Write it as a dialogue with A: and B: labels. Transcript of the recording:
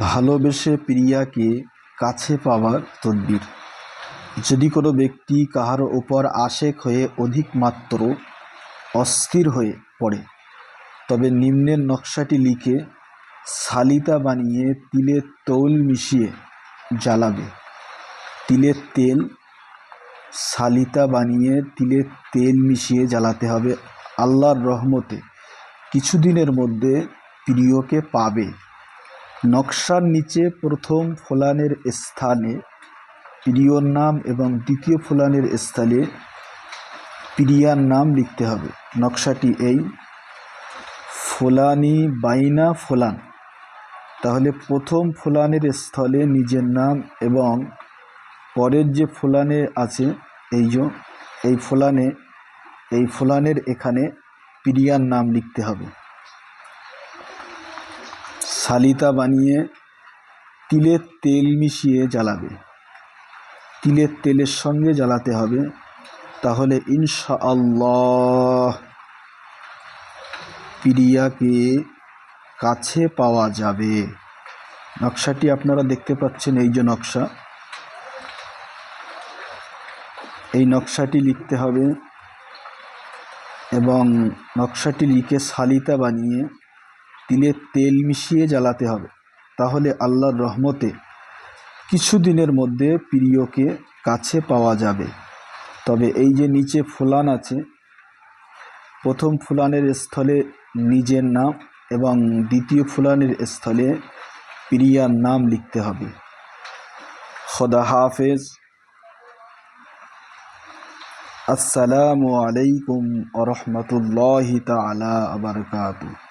A: ভালোবেসে প্রিয়াকে কাছে পাওয়ার তদবির। যদি কোনো ব্যক্তি কাহার ওপর আশেক হয়ে অধিকমাত্র অস্থির হয়ে পড়ে, তবে নিম্নের নকশাটি লিখে সালিতা বানিয়ে তিলের তৈল মিশিয়ে জ্বালাবে। তিলের তেল সালিতা বানিয়ে তিলের তেল মিশিয়ে জ্বালাতে হবে আল্লাহর রহমতে। কিছুদিনের মধ্যে প্রিয়কে পাবে। নকশার নিচে প্রথম ফোলানের স্থানে, প্রিয়র নাম এবং দ্বিতীয় ফোলানের স্থানে প্রিয়ার নাম লিখতে হবে। নকশাটি এই, ফোলানি বাইনা ফোলান। তাহলে প্রথম ফোলানের স্থলে নিজের নাম এবং পরের যে ফোলানে আছে, এই যে, এই ফোলানে, এই ফোলানের এখানে প্রিয়ার নাম লিখতে হবে। সালিতা বানিয়ে তিলের তেল মিশিয়ে জ্বালাবে। তিলের তেলের সঙ্গে জ্বালাতে হবে। তাহলে ইনশা আল্লাহ প্রিয়াকে কাছে পাওয়া যাবে। নকশাটি আপনারা দেখতে পাচ্ছেন, এই যে নকশা। এই নকশাটি লিখতে হবে এবং নকশাটি লিখে সালিতা বানিয়ে তিলের তেল মিশিয়ে জ্বালাতে হবে। তাহলে আল্লাহর রহমতে কিছুদিনের মধ্যে প্রিয়কে কাছে পাওয়া যাবে। তবে এই যে নিচে ফুলান আছে, প্রথম ফুলানের স্থলে নিজের নাম এবং দ্বিতীয় ফুলানের স্থলে প্রিয়ার নাম লিখতে হবে। খোদা হাফেজ। আসসালামু আলাইকুম আ রহমতুল্লাহ তালা আবরকাতু